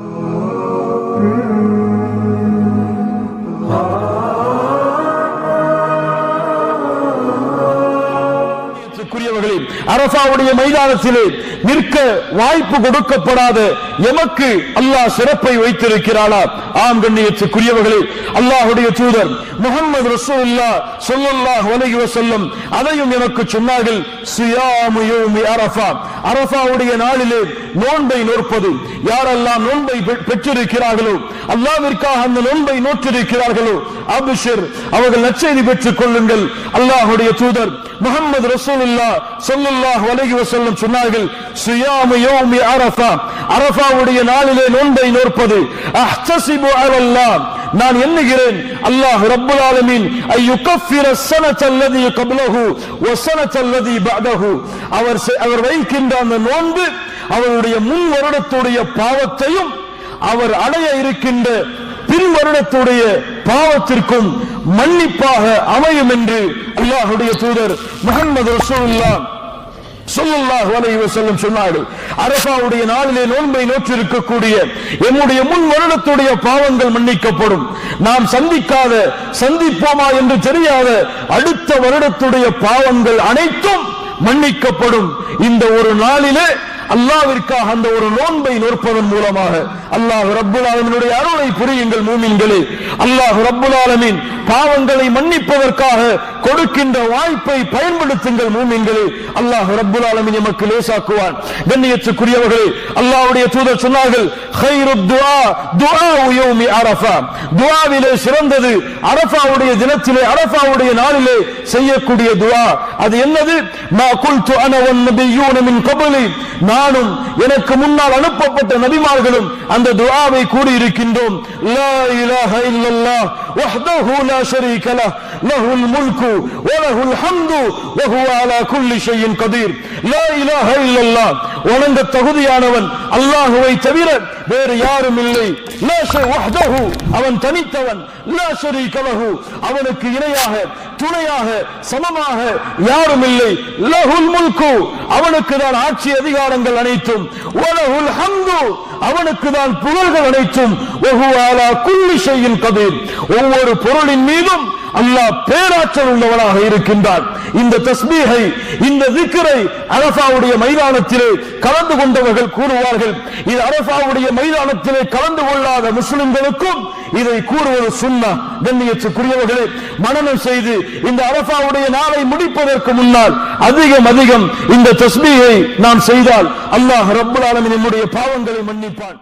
Oh. அரசாவுடைய மைதானத்திலே நிற்க வாய்ப்பு கொடுக்கப்படாத. எமக்கு அல்லாஹ் சிறப்பை வைத்திருக்கிறானா? ஆம் கண்ணியத்துக்குரியவர்களே அல்லாஹுடைய தூதர் முகமது ரசூல்லா ஸல்லல்லாஹு அலைஹி செல்லும் அதையும் எனக்கு சொன்னார்கள் சுயாமுயோமி அரஃபா. அரஃபாவுடைய நாளிலே நோன்பை நோற்பது. யாரெல்லாம் நோன்பை பெற்றிருக்கிறார்களோ அல்லாவிற்காக அந்த நோன்பை நோற்றிருக்கிறார்களோ அபிஷர் அவர்கள் நச்செய்தி பெற்றுக் கொள்ளுங்கள். அல்லாஹுடைய தூதர் முகமது ரசூலுல்லாஹ் ஸல்லல்லாஹு அலைஹி வஸல்லம் சொன்னார்கள் சியாமு யௌமி அரஃபா. அரஃபாவுடைய நாளிலே நோன்பை நோற்பது அஹ்தசிபு அலல்லாஹ். நான் எண்ணுகிறேன் அல்லாஹ் ரப்புல் ஆலமீன் ஐ யுகஃபிர ஸனத் அல்லதி கப்லஹு வ ஸனத் அல்லதி பஅதஹு. அவர் அவர் வைக்கின்ற அந்த நோன்பு அவருடைய முன் வருடத்துடைய பாவத்தையும் அவர் அடைய இருக்கின்ற பின் வருடத்துடைய பாவத்திற்கும் மன்னிப்பாக அமையும் என்று அல்லாஹுடைய தூதர் முகமது ரசூலுல்லாஹ் சொல்லுல்லாஹ் வலைவ செல்லும் சொன்னார்கள் அரபாவுடைய நாளிலே நோன்பை நோற்றிருக்கக்கூடிய எம்முடைய முன் வருடத்துடைய பாவங்கள் மன்னிக்கப்படும். நாம் சந்திக்காத சந்திப்போமா என்று தெரியாத அடுத்த வருடத்துடைய பாவங்கள் அனைத்தும் மன்னிக்கப்படும். இந்த ஒரு நாளிலே அல்லாவிற்காக அந்த ஒரு நோன்பை நோற்பதன் மூலமாக அல்லாஹ் ரப்புலாலமினுடைய அருளை புரியுங்கள் மூமின்களே. அல்லாஹ் ரப்புலாலமின் பாவங்களை மன்னிப்பதற்காக கொடுக்கின்ற வாய்ப்பை பயன்படுத்துங்கள் மூமின்களே. அல்லாஹ் ரப்புல் ஆலமின் எமக்கு லேசாக்குவான். கண்ணியத்துக்குரியவர்களே அல்லாஹ்வுடைய தூதர் சொன்னார்கள் ஹைரு துவா துஆ யௌமி அரஃபா. துஆவிலே சிறந்தது அரஃபாவுடைய தினத்திலே அரஃபாவுடைய நாளிலே செய்யக்கூடிய துஆ. அது என்னது? மா குல்து அன வன் நபியூன மின் கப்லி. நானும் எனக்கு முன்னால் அனுப்பப்பட்ட நபிமார்களும் அந்த துஆவை கூடி இருக்கின்றோம் லா இலாஹ இல்லல்லாஹ் வஹ்தஹு லா ஷரீக லஹ். லஹுல் முல்கு வ லஹுல் ஹம்து வ ஹுவ அலா குல்லி ஷைஇன் கதீர். லா இலாஹ இல்லல்லாஹ் வணங்க தகுதியானவன் அல்லாஹ்வை தவிர வேறு யாரும் இல்லை. அவன் தனித்தவன். அவனுக்கு இணையாக துணையாக சமமாக யாரும் இல்லை. அவனுக்கு தான் ஆட்சி அதிகாரங்கள் அனைத்தும். வலஹுல் ஹம்து அவனுக்கு தான் புகழ்கள் அனைத்தும். ஒவ்வொரு பொருளின் மீதும் அல்லாஹ் பேராற்றல் உள்ளவனாக இருக்கின்றான். இந்த தஸ்மீகை இந்த திக்ரை அரசாவுடைய மைதானத்திலே கலந்து கொண்டவர்கள் கூறுவார்கள். இது அரசாவுடைய மைதானத்திலே கலந்து கொள்ளாத முஸ்லிம்களுக்கும் இதை கூறுவது சுண்ணா. கண்ணியத்துக்குரியவர்களே மனநம் செய்து இந்த அரசாவுடைய நாளை முடிப்பதற்கு முன்னால் அதிகம் அதிகம் இந்த தஸ்மீகை நாம் செய்தால் அல்லாஹ் ரப்புல் ஆலமின் நம்முடைய பாவங்களை மன்னிப்பான்.